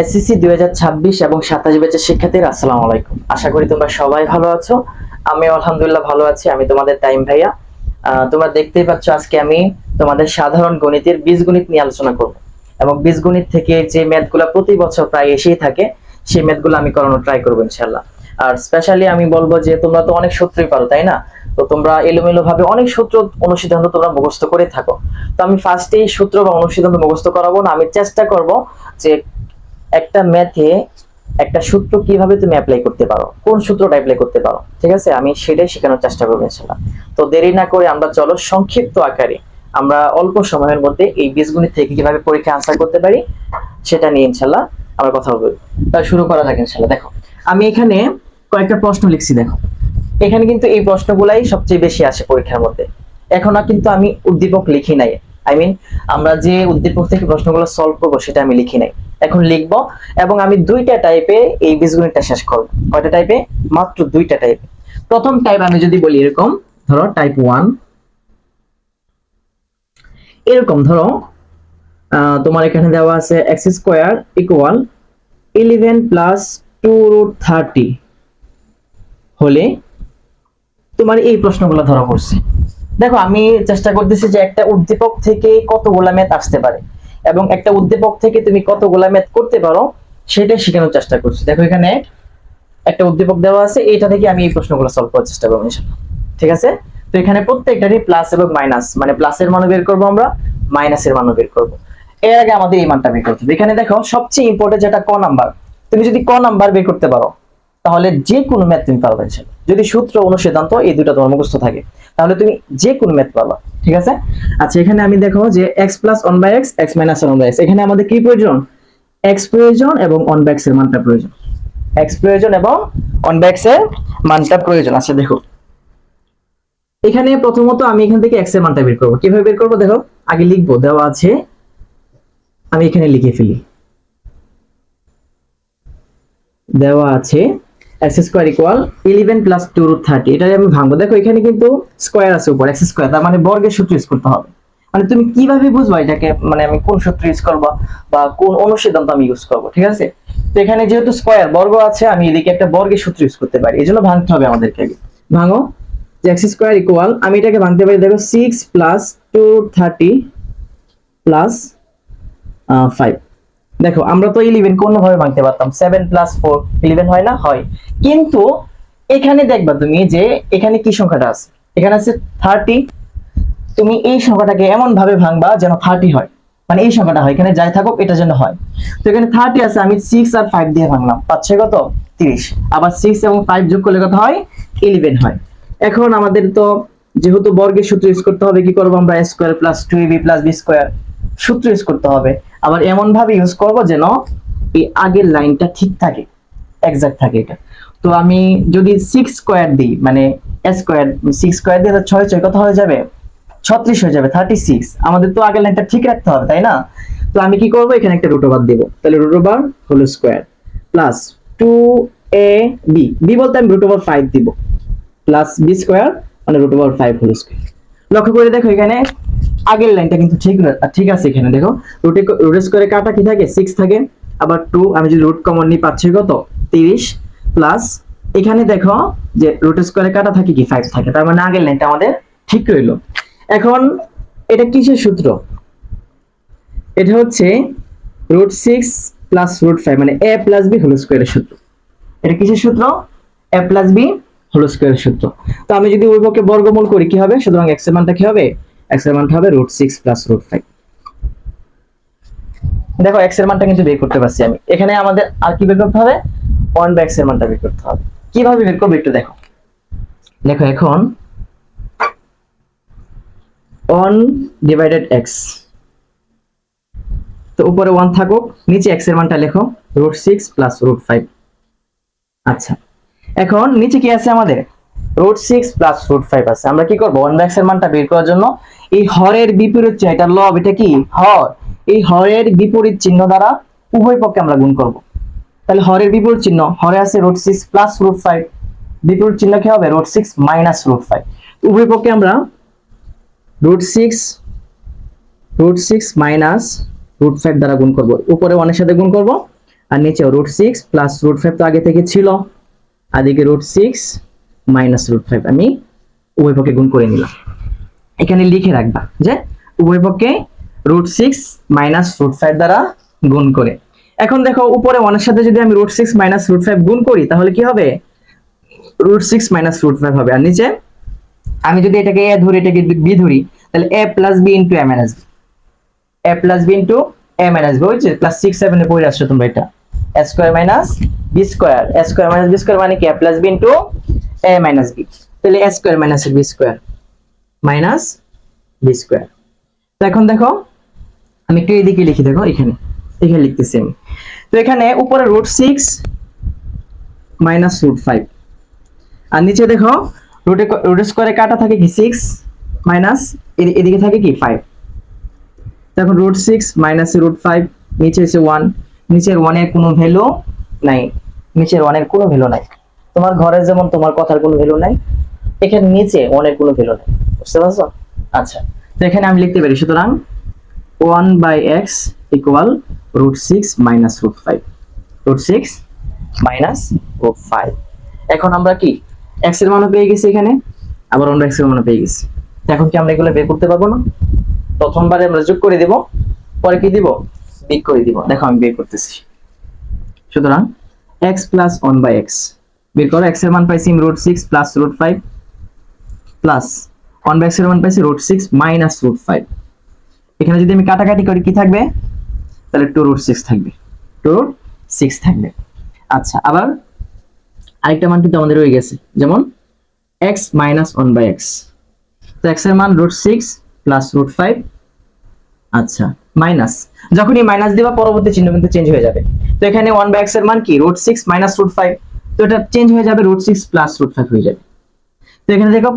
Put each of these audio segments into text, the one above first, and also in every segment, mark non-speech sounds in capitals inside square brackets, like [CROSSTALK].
SSC দুই হাজার ছাব্বিশ এবং সাতাশ ব্যাচের শিক্ষার্থীরা, আসসালামু আলাইকুম। আশা করি তোমরা সবাই ভালো আছো। আমি আলহামদুলিল্লাহ ভালো আছি, আমি তোমাদের টাইম ভাইয়া। তোমরা দেখতেই পাচ্ছ আজকে আমি তোমাদের সাধারণ গণিতের বীজগণিত নিয়ে আলোচনা করব। এবং বীজগণিত থেকে যে ম্যাথগুলো প্রতি বছর প্রায় এসেই থাকে, সেই ম্যাথগুলো আমি করানোর ট্রাই করব ইনশাল্লাহ আর স্পেশালি আমি বলব যে তোমরা তো অনেক সূত্রই পারো, তাই না? তো তোমরা এলোমেলো ভাবে অনেক সূত্র অনুসিদ্ধান্ত তোমরা মুখস্থ করে থাকো। তো আমি ফার্স্টে এই সূত্র বা অনুসিদ্ধান্ত মুখস্থ করাবো না, আমি চেষ্টা করব যে একটা ম্যাথে একটা সূত্র কীভাবে তুমি অ্যাপ্লাই করতে পারো? কোন সূত্রটা অ্যাপ্লাই করতে পারো? ঠিক আছে? আমি সেটাই শেখানোর চেষ্টা করব ইনশাল্লাহ তো দেরি না করে আমরা চলো সংক্ষিপ্ত আকারে আমরা অল্প সময়ের মধ্যে এই বীজগণিত থেকে কীভাবে পরীক্ষা আনসার করতে পারি সেটা নিয়ে ইনশাল্লাহ আমরা কথা বলব তাহলে শুরু করা যাক ইনশাল্লাহ দেখো, আমি এখানে কয়েকটা প্রশ্ন লিখছি, দেখো। এখানে কিন্তু এই প্রশ্নগুলাই সবচেয়ে বেশি আসে পরীক্ষার মধ্যে। এখনও কিন্তু আমি উদ্দীপক লিখি নাই। আই মিন আমরা যে উদ্দীপক থেকে প্রশ্নগুলো সলভ করব সেটা আমি লিখি নাই। এখন লিখব, এবং আমি দুইটা টাইপে এই বীজগণিতটা শেষ করব। কয়টা টাইপে মাত্র দুইটা টাইপে প্রথম টাইপ আমি যদি বলি এরকম, ধরো টাইপ ওয়ান এরকম ধরো তোমার এখানে দেওয়া আছে x square equal eleven plus two root thirty হলে তোমার এই প্রশ্নগুলো ধরা পড়ছে। দেখো, আমি চেষ্টা করতেছি যে একটা উদ্দীপক থেকে কতগুলা ম্যাথ আসতে পারে। এবং একটা উদ্দীপক থেকে তুমি কতগুলা ম্যাথ করতে পারো, সেটাই শেখানোর চেষ্টা করছি। দেখো এখানে একটা উদ্দীপক দেওয়া আছে এটা থেকে আমি এই প্রশ্নগুলো সলভ করার চেষ্টা করব ঠিক আছে? তো এখানে প্রত্যেকটারই প্লাস এবং মাইনাস মানে প্লাসের মানও বের করব আমরা মাইনাসের মানও বের করব। এর আগে আমাদের এই মানটা বের করতে হবে। এখানে দেখো, সবচেয়ে ইম্পর্টেন্ট যেটা ক নাম্বার তুমি যদি ক নাম্বার বের করতে পারো তাহলে যে কোনো ম্যাথ তুমি পারবে। যদি সূত্র অনুসিদ্ধান্ত এই দুটো তোমার মুখস্থ থাকে, তাহলে তুমি যে কোনো ম্যাথ পারবা, ঠিক আছে? আচ্ছা এখানে আমি দেখো যে x plus one by x x minus one by x এখানে আমাদের কি প্রয়োজন? এক্স প্রয়োজন এবং ওয়ান বাই এক্সের মানটা প্রয়োজন। এক্স প্রয়োজন এবং ওয়ান বাই এক্সের মানটা প্রয়োজন। আচ্ছা দেখো। এখানে প্রথমত আমি এখান থেকে এক্সের মানটা বের করব। কীভাবে বের করব? দেখো, আগে লিখব, দেওয়া আছে। আমি এখানে লিখে ফেলি। দেওয়া আছে x square equal eleven plus two root thirty এটাই আমি ভাঙবো। দেখো, এখানে কিন্তু স্কোয়ার আছে উপর এক্স স্কোয়ার তার মানে বর্গের সূত্র ইউজ করতে হবে। মানে তুমি কীভাবে বুঝবা এটাকে? মানে আমি কোন সূত্র ইউজ করব বা কোন অনুসিদ্ধান্ত আমি ইউজ করব, ঠিক আছে? তো এখানে যেহেতু স্কোয়ার বর্গ আছে, আমি এদিকে একটা বর্গের সূত্র ইউজ করতে পারি। এই জন্য ভাঙতে হবে আমাদেরকে আগে। ভাঙো। যে এক্স স্কোয়ার ইকুয়াল আমি এটাকে ভাঙতে পারি, দেখো six plus two thirty plus five দেখো, আমরা তো ইলেভেন কোনোভাবে ভাঙতে পারতাম। সেভেন প্লাস ফোর ইলেভেন হয় না? হয়। কিন্তু এখানে দেখবা তুমি যে এখানে কি সংখ্যাটা আছে? এখানে আছে থার্টি তুমি এই সংখ্যাটাকে এমন ভাবে ভাঙবা যেন থার্টি হয়। মানে এই সংখ্যাটা হয়। এখানে যাই থাকুক, এটা যেন হয়। তো এখানে থার্টি আছে, আমি সিক্স আর ফাইভ দিয়ে ভাঙলাম। পাচ্ছে কত? তিরিশ। আবার সিক্স এবং ফাইভ যোগ করলে কত হয়? ইলেভেন হয়। এখন আমাদের তো যেহেতু বর্গের সূত্র ইউজ করতে হবে, কি করব আমরা? Square plus two b plus b square সূত্র ইউজ করতে হবে। আবার এমন ভাবে ইউজ করব যেন এই আগের লাইনটা ঠিক থাকে এক্সাক্ট থাকে এটা। তো আমি যদি সিক্স স্কোয়ার দিই মানে স্কোয়ার সিক্স স্কোয়ার দিয়ে ছয় ছয় কত হয়ে যাবে? ছত্রিশ হয়ে যাবে থার্টি সিক্স আমাদের তো আগের লাইনটা ঠিক রাখতে হবে, তাই না? তো আমি কি করব? এখানে একটা রুট ওভার দেবো। তাহলে রুট ওভার হলো square plus two a b b বলতে আমি রুট ওভার ফাইভ দিব। প্লাস বি স্কোয়ার মানে root over five whole square লক্ষ্য করে দেখো এখানে আগের লাইনটা কিন্তু ঠিক ঠিক আছে এখানে, দেখো। রুটে রুট স্কোয়ারে কাটা কি থাকে? সিক্স থাকে। আবার টু আমি যদি রুট কমন নিই, পাচ্ছি কত? তিরিশ। প্লাস এখানে দেখো যে রুট স্কোয়ারে কাটা থাকে কি? ফাইভ থাকে। তার মানে আগের লাইনটা আমাদের ঠিক রইল। এখন, এটা কিসের সূত্র? এটা হচ্ছে root six plus root five মানে এ প্লাস বি হোল স্কোয়ারের সূত্র। এটা কিসের সূত্র? এ প্লাস বি হোল স্কোয়ারের সূত্র। তো আমি যদি উভয়কে বর্গমূল করি, কি হবে? সুতরাং এক্সের মানটা কি হবে? এক্সের মানটা হবে root six plus root five দেখো এক্সের মানটা কিন্তু বের করতে পারছি আমি। এখানে আমাদের আর কি বের করতে হবে? ওয়ান বাই এক্সের মানটা বের করতে হবে। কীভাবে বের করব একটু দেখো। দেখো, এখন ওয়ান ডিভাইডেড এক্স তো উপরে ওয়ান থাকুক, নিচে এক্সের মানটা লেখো root six plus root five আচ্ছা। এখন নিচে কি আছে আমাদের? Root six plus root five আছে। আমরা কি করব? ওয়ানের মানটা বের করার জন্য এই হরের বিপরীত চিহ্ন এটা লব এটা কি? হর। এই হরের বিপরীত চিহ্ন দ্বারা উভয় পক্ষে আমরা গুণ করব। তাহলে হরের বিপরীত চিহ্ন, হরে আছে root six plus root five বিপরীত চিহ্ন কি হবে? Root six minus root five উভয় পক্ষে আমরা root six root six minus root five দ্বারা গুণ করব। উপরে ওয়ানের সাথে গুণ করব, আর নিচে root six plus root five তো আগে থেকে ছিল। আদিকে দিকে root six minus root five আমি উভয় পক্ষে গুণ করে নিলাম। এখানে লিখে রাখবা যে উভয় root six minus root five দ্বারা গুণ করে। এখন দেখো, উপরে ওয়ানের সাথে যদি আমি root six minus root five গুণ করি, তাহলে কি হবে? Root six minus root five হবে। আর নিচে আমি যদি এটাকে এ ধরি, এটাকে বি ধরি, তাহলে a plus b into a minus b a plus b into a minus b হচ্ছে ক্লাস সিক্স সেভেনে পড়ে আসছো তোমরা এটা। A square minus b square a square minus b square মানে কি? A plus b into a minus b তাহলে a square minus b square minus b square তো এখন দেখো, আমি একটু এদিকে লিখি, দেখো, এখানে এখানে লিখতেছি আমি। তো এখানে উপরে root six minus root five আর নিচে দেখো রুটে রুট স্কোয়ারে কাটা থাকে কি সিক্স মাইনাস এদিকে থাকে কি ফাইভ দেখো root six minus root five নিচে এসে ওয়ান নিচের ওয়ানের কোনো ভ্যালু নাই। নিচের ওয়ানের কোনো ভ্যালু নাই। তোমার ঘরে যেমন তোমার কথার কোনো ভ্যালু নাই, এখানে নিচে ওয়ানের কোনো ভ্যালু নাই। বুঝতে পারছ? আচ্ছা তো এখানে আমি লিখতে পারি, সুতরাং one by x equal root six minus root five root six minus root five এখন আমরা কি? এক্সের মানও পেয়ে গেছি এখানে, আবার আমরা এক্সের মানও পেয়ে গেছি। এখন কি আমরা এগুলো বের করতে পারব না? প্রথমবারে আমরা যোগ করে দিব, পরে কি দিব? বিগ করে দিব। দেখো আমি বের করতেছি। সুতরাং x plus one by x বের করো এক্সের মান পাইছি root six plus root five plus one by এক্সের মান পাইছি root six minus root five এখানে যদি আমি কাটাকাটি করি, কি থাকবে? তাহলে টু রুট সিক্স থাকবে। টু রুট সিক্স থাকবে। আচ্ছা আবার আরেকটা মান কিন্তু আমাদের রয়ে গেছে। যেমন x minus one by x তো এক্সের মান root six plus root five আচ্ছা মাইনাস যখনই মাইনাস দিবা, পরবর্তী চিহ্ন কিন্তু চেঞ্জ হয়ে যাবে। তো এখানে ওয়ান বাই এক্সের মান কি? Root six minus root five তো এটা চেঞ্জ হয়ে যাবে root six plus root five হয়ে যাবে। তো এখানে দেখো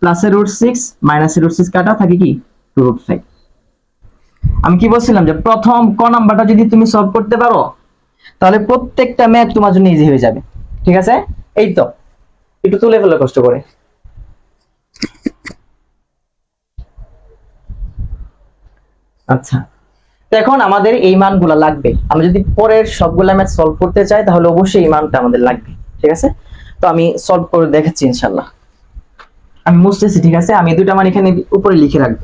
প্লাসের রুট সিক্স মাইনাসের রুট সিক্স কাটা, থাকে কি? রুট ফাইভ আমি কি বলছিলাম যে প্রথম ক নাম্বারটা যদি তুমি সলভ করতে পারো, তাহলে প্রত্যেকটা ম্যাথ তোমার জন্য ইজি হয়ে যাবে। ঠিক আছে? এই তো। একটু তুলে ফেলো কষ্ট করে। আচ্ছা। এখন আমাদের এই মানগুলো লাগবে। আমরা যদি পরের সবগুলা ম্যাথ সলভ করতে চাই, তাহলে অবশ্যই এই মানটা আমাদের লাগবে। ঠিক আছে? তো আমি সলভ করে দেখাচ্ছি ইনশাল্লাহ আমি মুছতেছি, ঠিক আছে? আমি দুটা মান এখানে উপরে লিখে রাখব।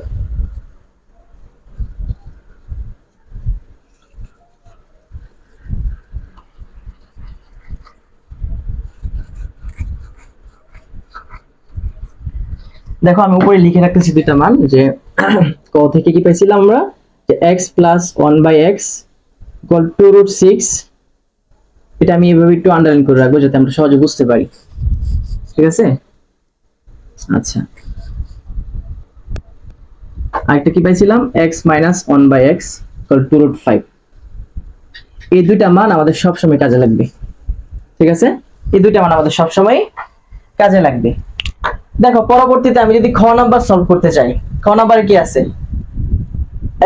দেখো, আমি উপরে লিখে রাখতেছি দুইটা মান, যে [CLEARS THROAT] ক থেকে কি পাইছিলাম আমরা? যে x plus one by x two root six এটা আমি এভাবে একটু আন্ডারলাইন করে রাখব যাতে আমরা সহজে বুঝতে পারি। ঠিক আছে? আচ্ছা। আরেকটা কি পাইছিলাম? X minus one by x two root five এই দুইটা মান আমাদের সবসময় কাজে লাগবে। ঠিক আছে? এই দুইটা মান আমাদের সবসময় কাজে লাগবে। দেখো, পরবর্তীতে আমি যদি খ নাম্বার সলভ করতে চাই, খ নাম্বার কি আছে?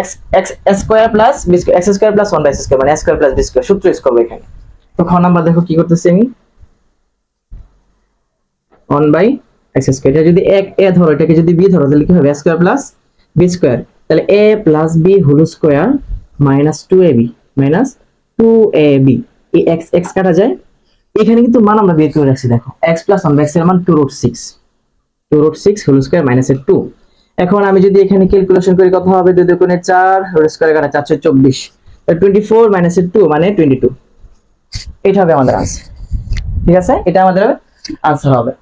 x x square plus b square x square plus 1 by square মানে স্কয়ার প্লাস বি স্কয়ার সূত্র ইউজ করব এখানে। তো খ দেখো কি করতেছি আমি। 1 বাই x স্কয়ার এটা যদি এক a ধরো, এটাকে যদি b ধরো, তাহলে কি হবে? স্কয়ার প্লাস b স্কয়ার তাহলে a plus b whole square minus 2ab minus 2ab এই x x কাটা যায়। এখানে কিন্তু মান আমরা বের করে রাখছি, দেখো। x প্লাস 1 বাই মান 2 root 6 two root six whole square minus এর টু এখন আমি যদি এখানে ক্যালকুলেশন করি, কত হবে? দুই দুগুণে চার হোল স্কোয়ার কাটা চারশো চব্বিশ। টোয়েন্টি ফোর মাইনাস এর টু মানে টোয়েন্টি টু এটা হবে আমাদের আনসার ঠিক আছে? এটা আমাদের আনসার হবে।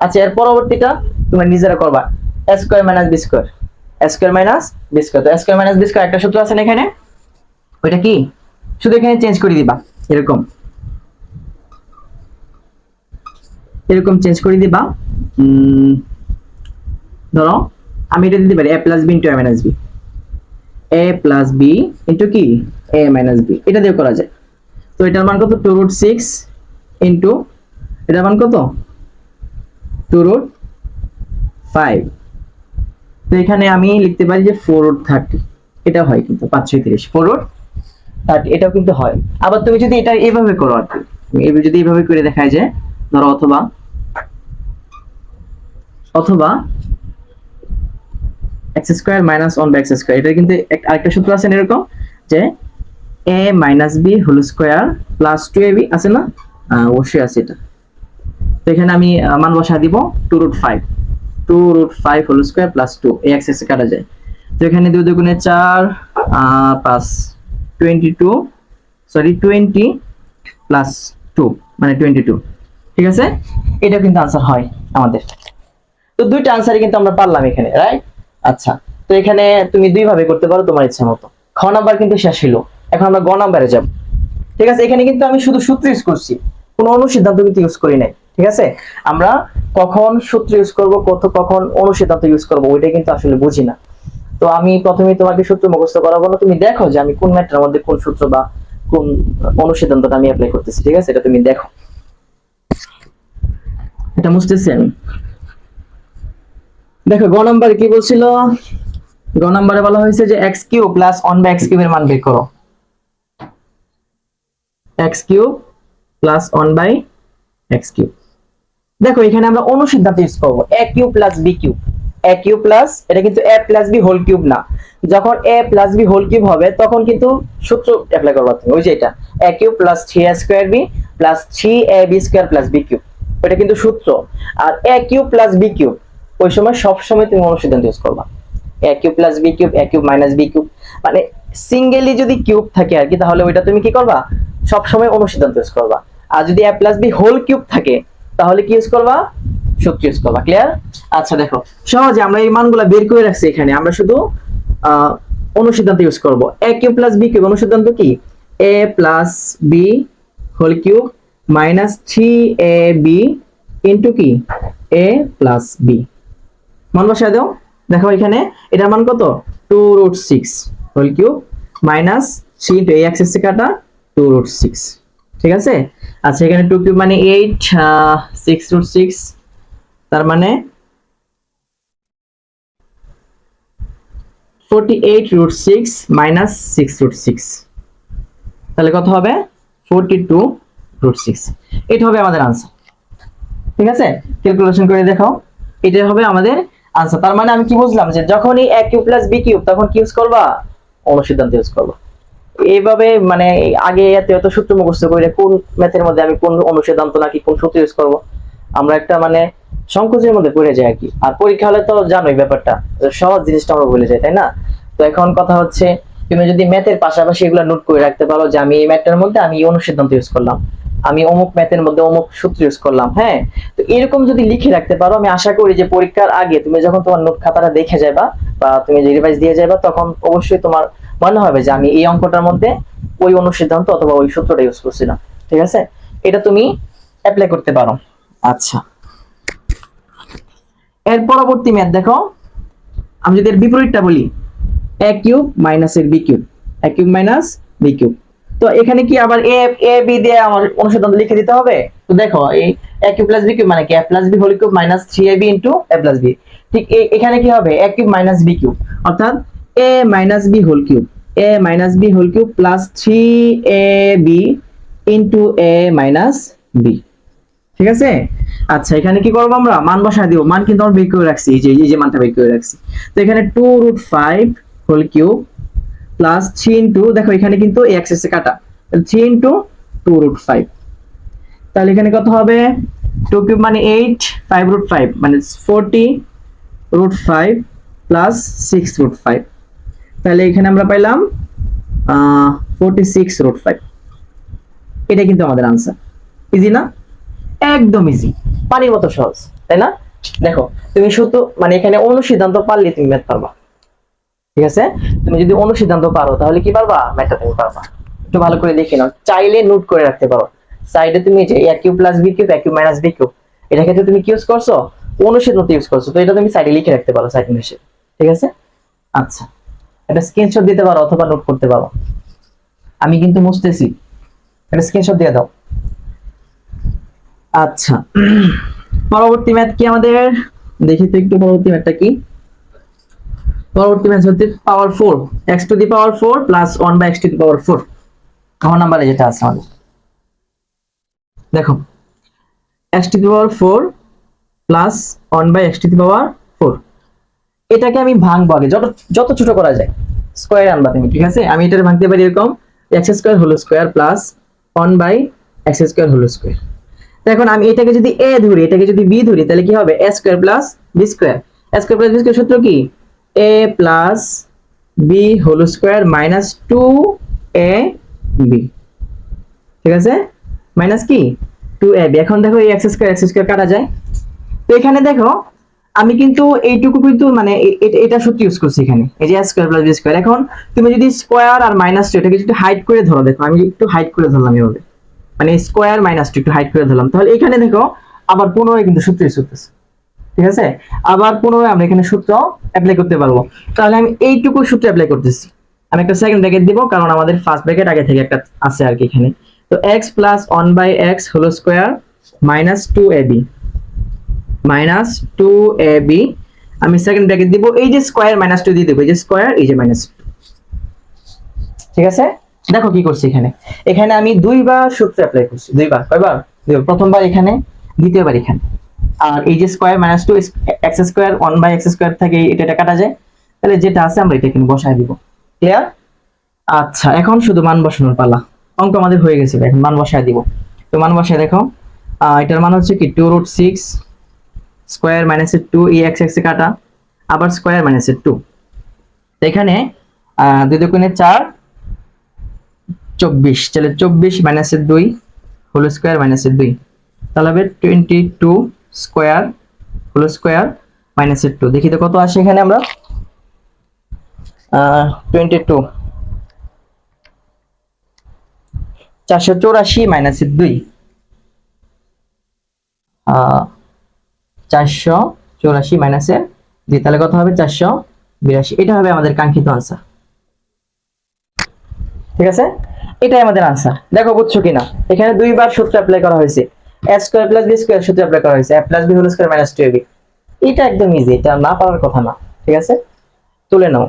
আচ্ছা এর পরবর্তীটা তোমরা নিজেরা করবা। Square minus b square square minus b square তো স্কোয়ার মাইনাস বি একটা সূত্র আছে না এখানে? ওইটা কি? শুধু এখানে চেঞ্জ করে দিবা। এরকম। এরকম চেঞ্জ করে দিবা। ধরো, আমি এটা দিতে পারি। A plus b into a minus b a plus b into কি? এ মাইনাস বি এটা দিয়ে করা যায়। তো এটার মান কত? টু রুট সিক্স ইন্টু এটার মান কত? টু রুট ফাইভ তো এখানে আমি লিখতে পারি যে ফোর রুট থার্টি এটা হয় কিন্তু পাঁচশো তিরিশ। ফোর রুট থার্টি এটাও কিন্তু হয়। আবার তুমি যদি এটা এভাবে করো আর কি যদি এভাবে করে দেখায় যে, ধরো অথবা অথবা x square minus one by x square এটা কিন্তু আরেকটা সূত্র আছে এরকম? যে a b whole square plus two a b আছে না? অবশ্যই আছে এটা। তো এখানে আমি মান বসা দিব two root five two root five whole square plus two এই এক্সেসে কাটা যায়। তো এখানে দুই দুগুণে চার পাঁচ twenty two sorry twenty plus two মানে টোয়েন্টি টু ঠিক আছে? এটা কিন্তু আনসার হয় আমাদের। তো দুইটা আনসারই কিন্তু আমরা পারলাম এখানে রাইট আচ্ছা তো এখানে তুমি দুই ভাবে করতে পারো তোমার ইচ্ছা মতো। খ নাম্বার কিন্তু শেষ হলো এখন আমরা গ নাম্বারে যাব। ঠিক আছে? এখানে কিন্তু আমি শুধু সূত্র ইউজ করছি। কোনো অনুসিদ্ধান্ত কিন্তু ইউজ করি নাই। ঠিক আছে? আমরা কখন সূত্র ইউজ করব, কত কখন অনুসিদ্ধান্ত ইউজ করব, ওইটা কিন্তু আসলে বুঝি না। তো আমি প্রথমে তোমাকে সূত্র মুখস্থ করাবো না। তুমি দেখো যে আমি কোন ম্যাটার মধ্যে কোন সূত্র বা কোন অনুসিদ্ধান্তটা আমি অ্যাপ্লাই করতেছি। ঠিক আছে? এটা তুমি দেখো। এটা মুছতেছি আমি। দেখো, গ নাম্বারে কি বলছিল? গ নাম্বারে বলা হয়েছে যে x cube plus one by x কিউবের মান বের করো। X cube plus one by x cube. দেখো, এখানে আমরা অনুসিদ্ধান্ত ইউজ করব। A cube plus b cube. A cube plus, এটা কিন্তু a plus b whole cube না। যখন a plus b whole cube হবে, তখন কিন্তু সূত্র অ্যাপ্লাই করব তুমি, ওই যে এটা। A cube plus three a square b plus three a b square plus b cube. ওটা কিন্তু সূত্র। আর a cube plus b cube, ওই সময় সব সময় তুমি অনুসিদ্ধান্ত ইউজ করবা। A cube plus b cube, a cube minus b cube. মানে সিঙ্গেলি যদি কিউব থাকে আর কি, তাহলে ওইটা তুমি কি করবা? সব সময় অনুসিদ্ধান্ত ইউজ করবা। আর যদি a plus b whole cube থাকে, তাহলে কি ইউজ করবা? সূত্র ইউজ করবা ক্লিয়ার আচ্ছা দেখো, সহজে আমরা এই মানগুলো বের করে রাখছি এখানে। আমরা শুধু অনুসিদ্ধান্ত ইউজ করব। A cube plus b cube অনুসিদ্ধান্ত কি? A plus b whole cube minus three a b into কি? এ প্লাস বি মান বসায় দাও। দেখো এখানে, এটার মান কত? Two root six whole cube minus three into এই অ্যাক্সেসে কাটা। টু রুট সিক্স ঠিক আছে? আচ্ছা এখানে টু কিউব মানে এইট সিক্স রুট সিক্স তার মানে forty eight root six minus six root six তাহলে কত হবে? ফোরটি টু রুট সিক্স এটা হবে আমাদের আনসার ঠিক আছে? ক্যালকুলেশন করে দেখো এটা হবে আমাদের আনসার তার মানে আমি কি বুঝলাম যে যখনই a cube plus b cube তখন কি ইউজ করবা? অনুসিদ্ধান্ত ইউজ করবা। এইভাবে মানে আগে এত এত সূত্র মুখস্থ করে কোন ম্যাথের মধ্যে আমি কোন অনুসিদ্ধান্ত নাকি কোন সূত্র ইউজ করব। আমরা একটা মানে সংকোচের মধ্যে পড়ে যাই আর কি। আর পরীক্ষা হলে তো জানোই ব্যাপারটা, সহজ জিনিসটা আমরা ভুলে যাই, তাই না? তো এখন কথা হচ্ছে, তুমি যদি ম্যাথের পাশাপাশি এগুলো নোট করে রাখতে পারো যে আমি এই ম্যাথটার মধ্যে আমি অনুসিদ্ধান্ত ইউজ করলাম, আমি অমুক ম্যাথের মধ্যে অমুক সূত্র ইউজ করলাম হ্যাঁ? তো এরকম যদি লিখে রাখতে পারো, আমি আশা করি যে পরীক্ষার আগে তুমি যখন তোমার নোট খাতাটা দেখে যাবা বা তুমি যে রিভাইজ দিয়ে যাবা তখন অবশ্যই তোমার মনে হবে যে আমি এই অঙ্কটার মধ্যে ওই অনুসিদ্ধান্ত অথবা ওই সূত্রটা ইউজ করছিলাম ঠিক আছে? এটা তুমি অ্যাপ্লাই করতে পারো। আচ্ছা। এর পরবর্তী ম্যাথ দেখো। আমি যদি এর বিপরীতটা বলি এ কিউব মাইনাস এর b cube a cube minus b cube তো এখানে কি আবার এ এ বি দিয়ে আমার অনুসিদ্ধান্ত লিখে দিতে হবে? তো দেখো, এই a cube plus b cube মানে কি? A plus b whole cube minus three a b into a plus b ঠিক এখানে কি হবে? A cube minus b cube অর্থাৎ a minus b whole cube a minus b whole cube plus three a b into a minus b ঠিক আছে? আচ্ছা এখানে কি করব আমরা? মান বসায় দিব। মান কিন্তু আমরা বের করে রাখছি। এই যে এই যে মানটা বের করে রাখছি। তো এখানে two root five whole cube plus three into দেখো, এখানে কিন্তু এই অ্যাক্সেসে কাটা। Three into two root five তাহলে এখানে কত হবে? টু কিউব মানে এইট ফাইভ রুট ফাইভ মানে forty root five plus six root five তাহলে এখানে আমরা পাইলাম ফোরটি সিক্স রুট ফাইভ এটা কিন্তু আমাদের আনসার ইজি না? একদম ইজি পানির মতো সহজ, তাই না? দেখো, তুমি শুধু মানে এখানে অনুসিদ্ধান্ত পারলে তুমি ম্যাথ পারবা। ঠিক আছে? তুমি যদি অনুসিদ্ধান্ত পারো, তাহলে কি পারবা? ম্যাথটা তুমি পারবা। একটু ভালো করে দেখে নাও। চাইলে নোট করে রাখতে পারো। সাইডে তুমি যে a cube plus b cube a cube minus b cube এটা ক্ষেত্রে তুমি কি ইউজ করছ? অনুসিদ্ধান্ত ইউজ করছ। তো এটা তুমি সাইডে লিখে রাখতে পারো সাইড নিচে ঠিক আছে? আচ্ছা। এটা স্ক্রিনশট দিতে পারো অথবা নোট করতে পারো। আমি কিন্তু মুছতেছি। এটা স্ক্রিনশট দিয়ে দাও। আচ্ছা। পরবর্তী ম্যাথ কি আমাদের? দেখি তো একটু পরবর্তী ম্যাথটা কি? পরবর্তী ম্যাথ হচ্ছে power four x to the power four plus one by x to the power four আমার নাম্বারে যেটা আছে আমাদের। দেখো। X to the power four plus one by x to the power four এটাকে আমি ভাঙবো আগে যত যত ছোট করা যায় স্কোয়ার আনবা তুমি, ঠিক আছে? আমি এটাকে ভাঙতে পারি এরকম x square whole square plus one by x square whole square এখন আমি এটাকে যদি এ ধরি, এটাকে যদি বি ধরি, তাহলে কি হবে? A square plus b square a square plus b square সূত্র কি? A plus b whole square minus two a b ঠিক আছে? মাইনাস কি? টু এ বি এখন দেখো এই এক্স স্কোয়ার এক্স স্কোয়ার কাটা যায়। তো এখানে দেখো আমি কিন্তু এইটুকু কিন্তু মানে এটা সূত্র ইউজ করছি এখানে। এই যে স্কোয়ার প্লাস বি স্কোয়ার এখন তুমি যদি স্কোয়ার আর মাইনাস টু এটাকে যদি হাইড করে ধরো, দেখো, আমি একটু হাইড করে ধরলাম এভাবে। মানে স্কোয়ার মাইনাস টু একটু হাইড করে ধরলাম। তাহলে এখানে দেখো, আবার পুনরায় কিন্তু সূত্র ইউজ করতেছে। ঠিক আছে? আবার পুনরায় আমরা এখানে সূত্র অ্যাপ্লাই করতে পারব। তাহলে আমি এইটুকু সূত্র অ্যাপ্লাই করতেছি। আমি একটা সেকেন্ড ব্র্যাকেট দিব, কারণ আমাদের ফার্স্ট ব্র্যাকেট আগে থেকে একটা আছে আর কি এখানে। তো x plus one by x whole square minus two a b minus two a b আমি সেকেন্ড ব্র্যাকেট দিব, এই যে স্কোয়ার মাইনাস টু দিয়ে দেবো, এই যে স্কোয়ার এই যে মাইনাস ঠিক আছে? দেখো কি করছি এখানে। এখানে আমি দুইবার সূত্র অ্যাপ্লাই করছি। দুইবার, কয়বার? দুইবার। প্রথমবার এখানে, দ্বিতীয়বার এখানে। আর এই যে square minus two x square one by x square থেকে এটা কাটা যায়। তাহলে যেটা আছে আমরা এটা এখানে বসায় দিব। ক্লিয়ার আচ্ছা এখন শুধু মান বসানোর পালা। অঙ্ক আমাদের হয়ে গেছে, এখন মান বসায় দিব। তো মান বসায় দেখো। এটার মান হচ্ছে কি? টু রুট সিক্স স্কোয়ার মাইনাসের টু ই এক্স এক্সে কাটা, আবার স্কোয়ার মাইনাসের টু এখানে দুই দুগুণে চার, চব্বিশ। তাহলে চব্বিশ মাইনাসের দুই হোল স্কোয়ার মাইনাসের দুই। তাহলে হবে twenty two square whole square মাইনাসের টু দেখি তো কত আসে এখানে আমরা। টোয়েন্টি টু চারশো চৌরাশি মাইনাসের দুই। চারশো চৌরাশি মাইনাসের দুই তাহলে কত হবে? চারশো বিরাশি। এটা হবে আমাদের কাঙ্ক্ষিত আনসার ঠিক আছে? এটাই আমাদের আনসার দেখো, বুঝছ কিনা? এখানে দুইবার সূত্র অ্যাপ্লাই করা হয়েছে। A square plus b square সূত্র অ্যাপ্লাই করা হয়েছে। Plus b whole square minus two b এটা একদম ইজি এটা না পারার কথা না। ঠিক আছে? তুলে নাও।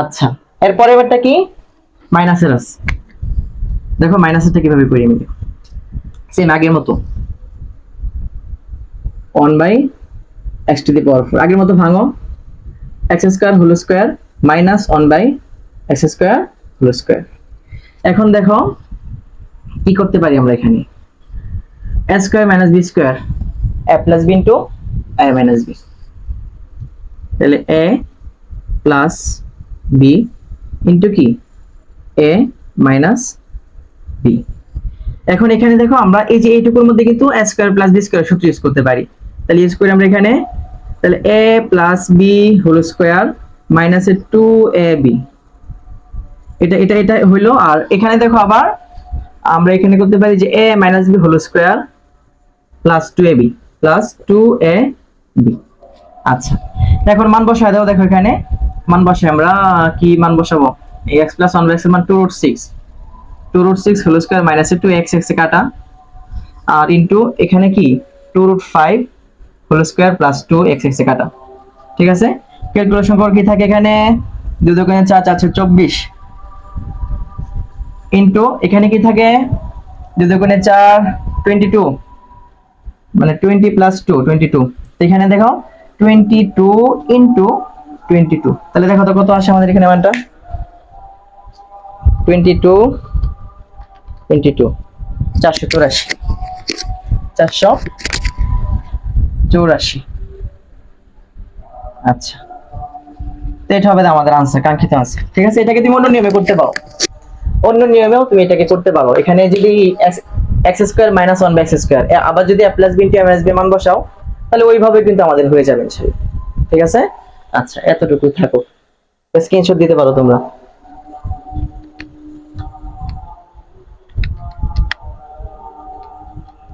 আচ্ছা এর পরেরটা কি মাইনাসের আছে। দেখো মাইনাসেরটা কীভাবে করি আমি? সেম আগের মতো। One by x to the power four আগের মতো ভাঙো। X square whole square minus one by x square whole square এখন দেখো, কি করতে পারি আমরা এখানে? A square minus b square a plus b into a minus b তাহলে এ প্লাস বি ইন্টু কি? এ মাইনাস বি এখন এখানে দেখো আমরা এই যে এইটুকুর মধ্যে কিন্তু a square plus b square সূত্র ইউজ করতে পারি। তাহলে ইউজ করি আমরা এখানে, তাহলে a plus b whole square মাইনাসের টু এ বি এটা এটা এটা হইল, আর এখানে দেখো আবার আমরা এখানে করতে পারি যে a minus b whole square plus two a b plus two a b আচ্ছা এখন মান বসায় দাও দেখো এখানে। মান বসাই আমরা কি মান বসাবো? এক্স প্লাস ওয়ান এক্স মান two root six two root six whole square minus two x x কাটা। আর ইন্টু এখানে কি? Two root five whole square plus two x x কাটা। ঠিক আছে? ক্যালকুলেশন কর কি থাকে এখানে? দুই দোকানে চার চারশো চব্বিশ। ইন্টু এখানে কি থাকে? দুই দোকানে চার টোয়েন্টি টু মানে twenty plus two twenty two এখানে দেখো twenty two into twenty two তাহলে দেখো তো কত আসে আমাদের এখানে মানটা? টোয়েন্টি টু টোয়েন্টি টু চারশো চৌরাশি। চারশো চৌরাশি। আচ্ছা। তো এটা হবে আমাদের কাঙ্ক্ষিত ঠিক আছে? এটাকে তুমি অন্য নিয়মে করতে পারো। অন্য নিয়মেও তুমি এটাকে করতে পারো। এখানে যদি x square minus one by x square আবার যদি প্লাস বি ইন্টু মান বসাও, তাহলে ওইভাবে কিন্তু আমাদের হয়ে যাবে ঠিক আছে? আচ্ছা এতটুকু থাকো স্ক্রিনশট দিতে পারো তোমরা।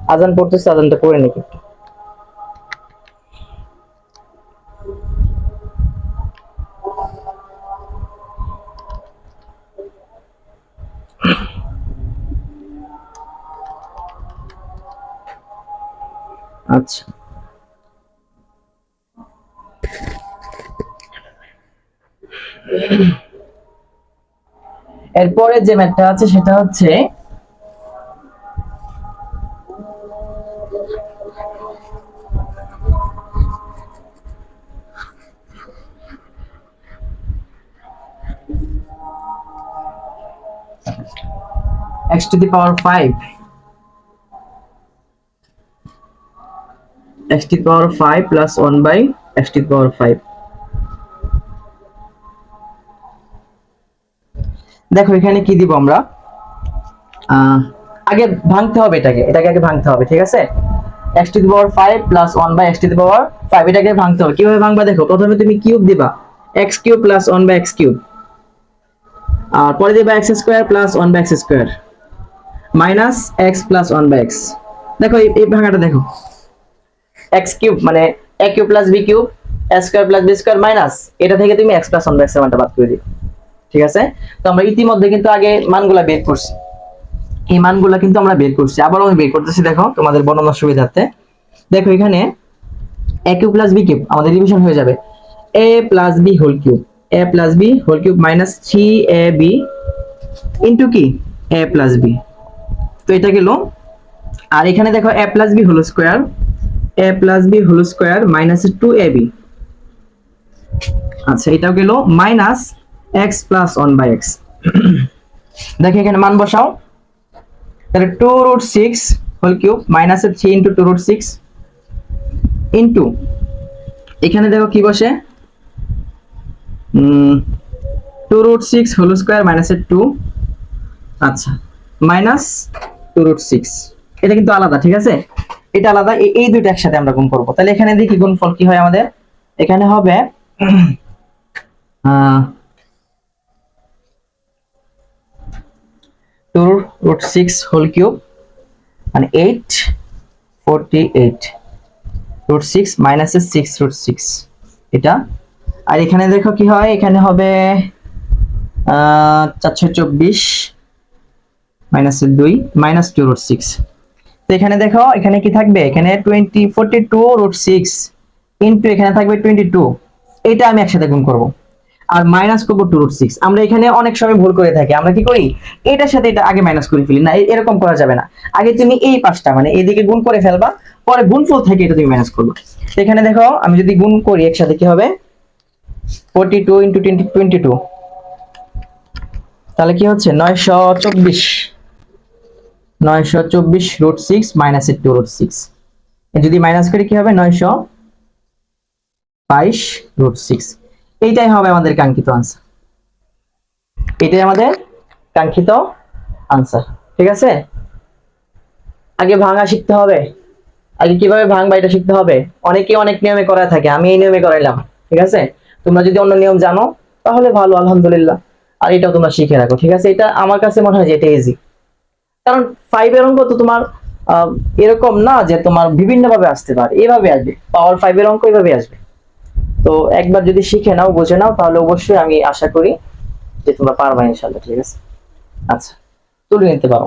আজান পড়তেছে আজানটা পড়ে নাকি আচ্ছা। এরপরে যে ম্যাথটা আছে সেটা হচ্ছে x to the power five x to the power five plus one by x to the power five দেখো, এখানে কি দিব আমরা? আগে ভাঙতে হবে এটাকে। এটাকে আগে ভাঙতে হবে, ঠিক আছে? X to the power five plus one by x to the power five এটাকে ভাঙতে হবে। কীভাবে ভাঙবা দেখো? প্রথমে তুমি কিউব দিবা। X cube plus one by x cube আর পরে দিবা x square plus one by x square minus x plus one by x. দেখো, এই ভাঙাটা দেখো। এক্স কিউব মানে a cube plus b cube square plus b square minus, এটা থেকে তুমি x plus one by x মানটা বাদ করে দিও। ঠিক আছে? তো আমরা ইতিমধ্যে কিন্তু আগে মানগুলা বের করছি। এই মানগুলা কিন্তু আমরা বের করছি। আবার আমি বের করতেছি, দেখো, তোমাদের বর্ণনার সুবিধার্থে। দেখো, এখানে a cube plus b cube, আমাদের ডিভিশন হয়ে যাবে। A plus b whole cube. A plus b whole cube minus three a b into কি? A plus b. তো এটা গেল। আর এখানে দেখো a plus b whole square a plus b whole square minus two a b আচ্ছা এটাও গেল minus x plus one by x দেখো এখানে মান বসাও। তাহলে two root six whole cube মাইনাসের three into two root six into এখানে দেখো কি বসে? Two root six whole square মাইনাসের টু আচ্ছা মাইনাস রুট সিক্স এটা কিন্তু আলাদা, ঠিক আছে? এটা আলাদা, এই- দুইটা একসাথে আমরা গুণ করব। তাহলে এখানে দেখি গুণফল কি হয় আমাদের। এখানে হবে two root six whole cube মানে eight forty eight root six মাইনাসের সিক্স রুট সিক্স এটা। আর এখানে দেখো কি হয়, এখানে হবে চারশো চব্বিশ। মাইনাসের দুই, মাইনাস টু রুট সিক্স তো এখানে দেখো, এখানে কি থাকবে? এখানে twenty forty two root six into এখানে থাকবে টোয়েন্টি টু এটা আমি একসাথে গুণ করব। আর মাইনাস করব টু রুট সিক্স আমরা এখানে অনেক সময় ভুল করে থাকি। আমরা কি করি? এটার সাথে এটা আগে মাইনাস করে ফেলি। না এরকম করা যাবে না। আগে তুমি এই পাঁচটা মানে এইদিকে গুণ করে ফেলবা, পরে গুণফল থেকে এটা তুমি মাইনাস করবে। এখানে দেখো, আমি যদি গুণ করি, একসাথে কি হবে? Forty two into twenty twenty two তাহলে কি হচ্ছে? নয়শো চব্বিশ। নয়শো চব্বিশ root six minus two root six যদি মাইনাস করি কি হবে? নয়শো বাইশ রুট সিক্স এইটাই হবে আমাদের কাঙ্ক্ষিত আনসার এটাই আমাদের কাঙ্ক্ষিত আনসার ঠিক আছে? আগে ভাঙা শিখতে হবে। আগে কীভাবে ভাঙবা এটা শিখতে হবে? অনেকে অনেক নিয়মে করা থাকে। আমি এই নিয়মে করাইলাম। ঠিক আছে? তোমরা যদি অন্য নিয়ম জানো, তাহলে ভালো, আলহামদুলিল্লাহ। আর এটাও তোমরা শিখে রাখো। ঠিক আছে? এটা আমার কাছে মনে হয় যে এটা ইজি কারণ ফাইভের অঙ্ক তো তোমার এরকম না যে তোমার বিভিন্ন ভাবে আসতে পারে। এভাবে আসবে। পাওয়ার ফাইভের অঙ্ক এভাবে আসবে। তো একবার যদি শিখে নাও, বুঝে নাও, তাহলে অবশ্যই আমি আশা করি যে তোমরা পারবা ইনশাল্লাহ ঠিক আছে? আচ্ছা তুলে নিতে পারো।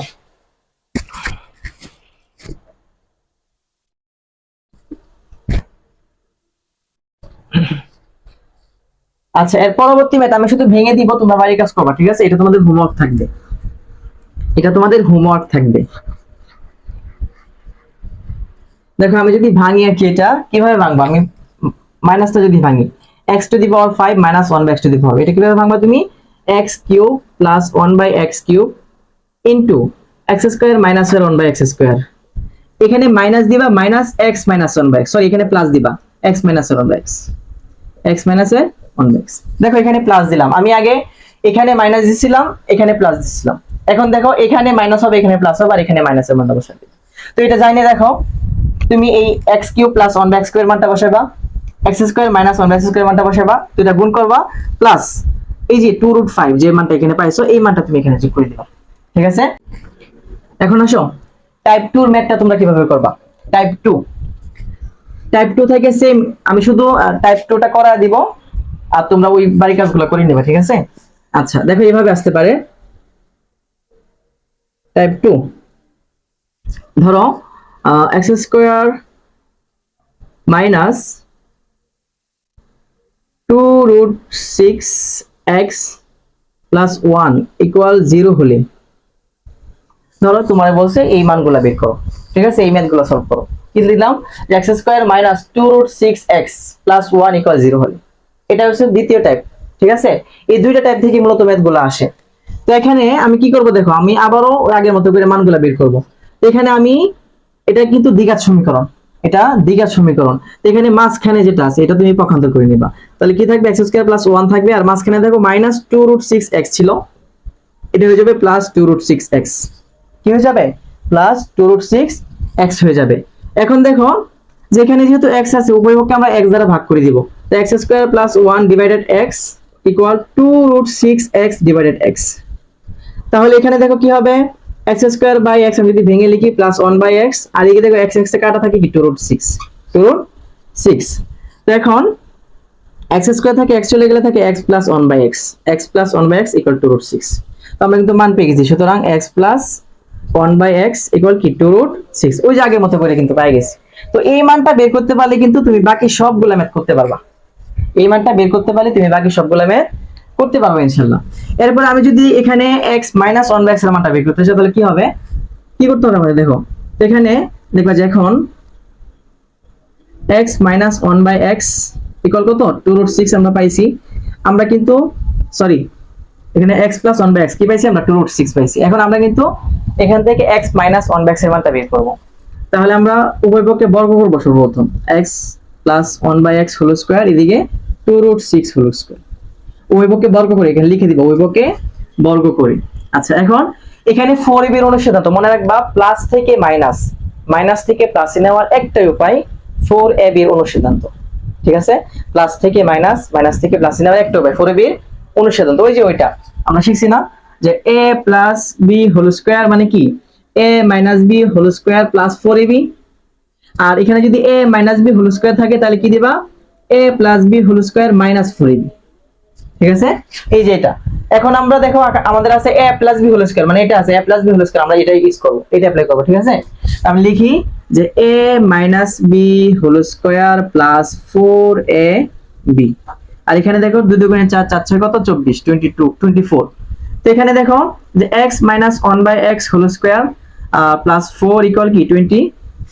আচ্ছা এর পরবর্তী ম্যাথ আমি শুধু ভেঙে দিব, তোমরা বাড়ির কাজ করবা, ঠিক আছে? এটা তোমাদের হোমওয়ার্ক থাকবে। এটা তোমাদের হোমওয়ার্ক থাকবে। দেখো, আমি যদি ভাঙি আর কি এটা, কীভাবে ভাঙবো? আমি মাইনাসটা যদি ভাঙি x to the power five minus one by x to the power এটা কীভাবে ভাঙবা তুমি? X cube plus one by x cube into x square minus one by x square এখানে মাইনাস দিবা minus x minus one by x sorry এখানে plus দিবা x minus one by x x minus one by x দেখো, এখানে plus দিলাম। আমি আগে এখানে মাইনাস দিছিলাম, এখানে প্লাস দিছিলাম। এখন দেখো, এখানে মাইনাস হবে, এখানে প্লাস হবে, আর এখানে মাইনাসের মানটা বসাবে তো এটা জানিয়ে দেখো, তুমি এই x cube plus one by x square মানটা বসাবা x square minus one by x square মানটা বসাবা তো এটা গুণ করবা প্লাস এই যে টু রুট ফাইভ যে মানটা এখানে পাইছো, এই মানটা তুমি এখানে যোগ করে দিবা। ঠিক আছে? এখন আসো টাইপ টুর ম্যাথটা তোমরা কীভাবে করবা? টাইপ টু টাইপ টু থেকে সেম আমি শুধু টাইপ টুটা করা দিব, আর তোমরা ওই বাড়ি কাজগুলো করে নেবে, ঠিক আছে? আচ্ছা দেখো এইভাবে আসতে পারে। টাইপ টু ধরো x square minus two root six x plus one equal zero হলে, ধরো তোমার বলছে এই মানগুলা বের করো। ঠিক আছে? এই ম্যাথগুলো সলভ করো। কি দিলাম? X square minus two root six x plus one equal zero হলে। এটা হচ্ছে দ্বিতীয় টাইপ ঠিক আছে? এই দুইটা টাইপ থেকে মূলত ম্যাথগুলো আসে। তো এখানে আমি কি করব দেখো, আমি আবারও আগের মতো করে মানগুলো বের করব। এখানে আমি, এটা কিন্তু দ্বিঘাত সমীকরণ। এটা দ্বিঘাত সমীকরণ। তো এখানে মাঝখানে যেটা আছে, এটা তুমি পক্ষান্তর করে নিবা। তাহলে কি থাকবে? এক্স স্কোয়ার প্লাস ওয়ান থাকবে, আর মাঝখানে দেখো minus two root six x ছিল। এটা হয়ে যাবে plus two root six x কি হয়ে যাবে? Plus two root six x হয়ে যাবে। এখন দেখো, যেখানে যেহেতু এক্স আছে উভয়পক্ষে আমরা এক্স দ্বারা ভাগ করে দিব। তো x square plus one divided x equal two root six x divided x তাহলে এখানে দেখো কি হবে? এক্স স্কোয়ার বাই এক্স আমি যদি ভেঙে লিখি প্লাস ওয়ান বাই এক্স আর এদিকে দেখো এক্স এক্স কাটা থাকে কি? Two root six two root six তো এখন এক্স স্কোয়ার থাকে এক্স চলে গেলে থাকে x plus one by x x plus one by x equal two root six তো আমরা কিন্তু মান পেয়ে গেছি, সুতরাং x plus one by x equal কি? টু রুট সিক্স ওই যে আগের মতো করে কিন্তু পাই গেছি। তো এই মানটা বের করতে পারলে কিন্তু তুমি বাকি সবগুলো ম্যাথ করতে পারবা। এই মানটা বের করতে পারলে তুমি বাকি সবগুলো ম্যাথ করতে পারব ইনশাল্লাহ এরপর আমি যদি এখানে x minus one by x মানটা বের করতে চাই, তাহলে কি হবে? কি করতে হবে আমাদের? দেখো, এখানে দেখবা যে এখন x minus one by x equal কত? টু রুট সিক্স আমরা পাইছি। আমরা কিন্তু সরি এখানে x plus one by x কি পাইছি আমরা? টু রুট সিক্স পাইছি। এখন আমরা কিন্তু এখান থেকে x minus one by x মানটা বের করব। তাহলে আমরা উভয় পক্ষে বর্গ করব সর্বপ্রথম। X plus one by x whole square এদিকে two root six whole square উভয় বর্গ করে, এখানে লিখে দিব উভয় বর্গ করে। আচ্ছা এখন এখানে ফোর এর অনুসিদ্ধান্ত মনে রাখবা প্লাস থেকে মাইনাস মাইনাস থেকে প্লাসে নেওয়ার একটাই উপায় ফোর এ বির অনুসিদ্ধান্ত ঠিক আছে? প্লাস থেকে মাইনাস মাইনাস থেকে প্লাসে নেওয়ার একটা উপায় ফোর এ বির অনুসিদ্ধান্ত ওই যে ওইটা, আমরা শিখছি না যে a plus b whole square মানে কি? A minus b whole square plus four a b আর এখানে যদি a minus b whole square থাকে, তাহলে কি দিবা? A plus b whole square minus four b ঠিক আছে? এই যে এটা। এখন আমরা দেখো আমাদের আছে a plus b whole square মানে এটা আছে a plus b whole square আমরা এটা ইউজ করব এটা অ্যাপ্লাই করব, ঠিক আছে? আমি লিখি যে a minus b whole square plus four a b আর এখানে দেখো, দুই দুগুণে চার চার ছয় কত? চব্বিশ টোয়েন্টি টু টোয়েন্টি ফোর তো এখানে দেখো যে x minus one by x whole square plus four equal কি? টোয়েন্টি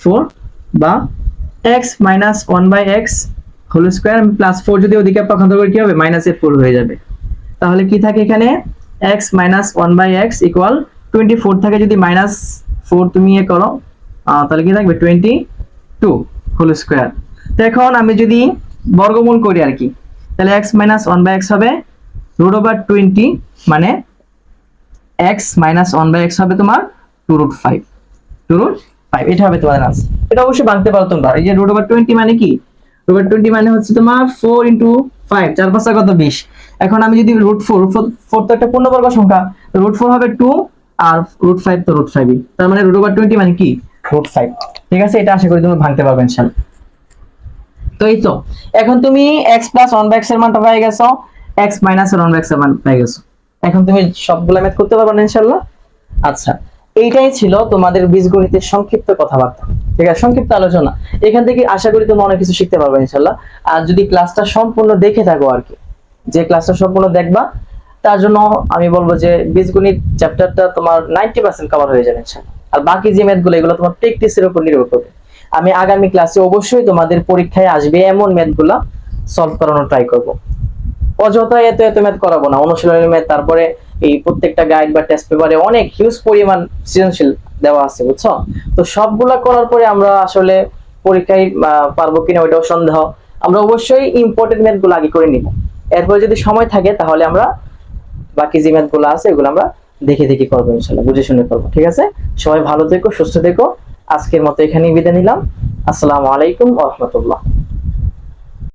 ফোর বা x minus one by x whole square plus four যদি ওদিকে পক্ষান্তর করে কি হবে? মাইনাস এর ফোর হয়ে যাবে। তাহলে কি থাকে এখানে? X minus one by x equal twenty four থাকে যদি মাইনাস ফোর তুমি ইয়ে করো তাহলে কি থাকবে? টোয়েন্টি টু হোল স্কোয়ার তো এখন আমি যদি বর্গমূল করি আর কি, তাহলে x minus one by x হবে রুট ওভার টোয়েন্টি মানে x minus one by x হবে তোমার two root five two root five এটা হবে তোমাদের আনসার এটা অবশ্যই ভাঙতে পারো তোমরা। এই যে রুট ওভার টোয়েন্টি মানে কি? রুট টোয়েন্টি মানে হচ্ছে তোমার ফোর ইন্টু ফাইভ চার পাঁচটা কত বিশ? এখন আমি যদি রুট ফোর ফোর তো একটা পূর্ণবর্গ সংখ্যা রুট ফোর হবে টু আর রুট ফাইভ তো রুট ফাইভই তার মানে রুট ওভার টোয়েন্টি মানে কি? রুট ফাইভ ঠিক আছে? এটা আশা করি তুমি ভাঙতে পারবে ইনশাল্লাহ। তো এই তো এখন তুমি এক্স প্লাস ওয়ান বাই এর মানটা পেয়ে গেছো এক্স মাইনাস ওয়ান বাই এর মান পেয়ে গেছো। এখন তুমি সবগুলো ম্যাথ করতে পারবে না ইনশাল্লাহ। আচ্ছা এইটাই ছিল তোমাদের বীজগণিতের সংক্ষিপ্ত কথাবার্তা। ঠিক আছে, সংক্ষিপ্ত আলোচনা। এখান থেকে আশা করি তুমি অনেক কিছু শিখতে পারবে ইনশাল্লাহ। আর যদি ক্লাসটা সম্পূর্ণ দেখে থাকো আর কি, যে ক্লাসটা সম্পূর্ণ দেখবা, তার জন্য আমি বলব যে বীজগণিত চ্যাপ্টারটা তোমার নাইনটি পার্সেন্ট কভার হয়ে যাবে ইনশাল্লাহ। আর বাকি যে ম্যাথগুলো এগুলো তোমার প্র্যাকটিসের উপর নির্ভর করবে। আমি আগামী ক্লাসে অবশ্যই তোমাদের পরীক্ষায় আসবে এমন ম্যাথগুলা সলভ করানোর ট্রাই করব। অযথা এত এত ম্যাথ করাবো না। অনুশীলনের ম্যাথ, তারপরে এই প্রত্যেকটা গাইড বা টেস্ট পেপারে অনেক হিউজ পরিমাণ সৃজনশীল দেওয়া আছে, বুঝছ? তো সবগুলা করার পরে আমরা আসলে পরীক্ষায় পারব কিনা ওইটাও সন্দেহ। আমরা অবশ্যই ইম্পর্টেন্ট ম্যাথগুলো আগে করে নিব। এরপরে যদি সময় থাকে, তাহলে আমরা বাকি যে ম্যাথগুলো আছে, এগুলো আমরা দেখে দেখে করব ইনশাল্লাহ, বুঝে শুনে করব, ঠিক আছে? সবাই ভালো থেকো, সুস্থ থেকো। আজকের মতো এখানেই বিদায় নিলাম। আসসালামু আলাইকুম রহমতুল্লাহ।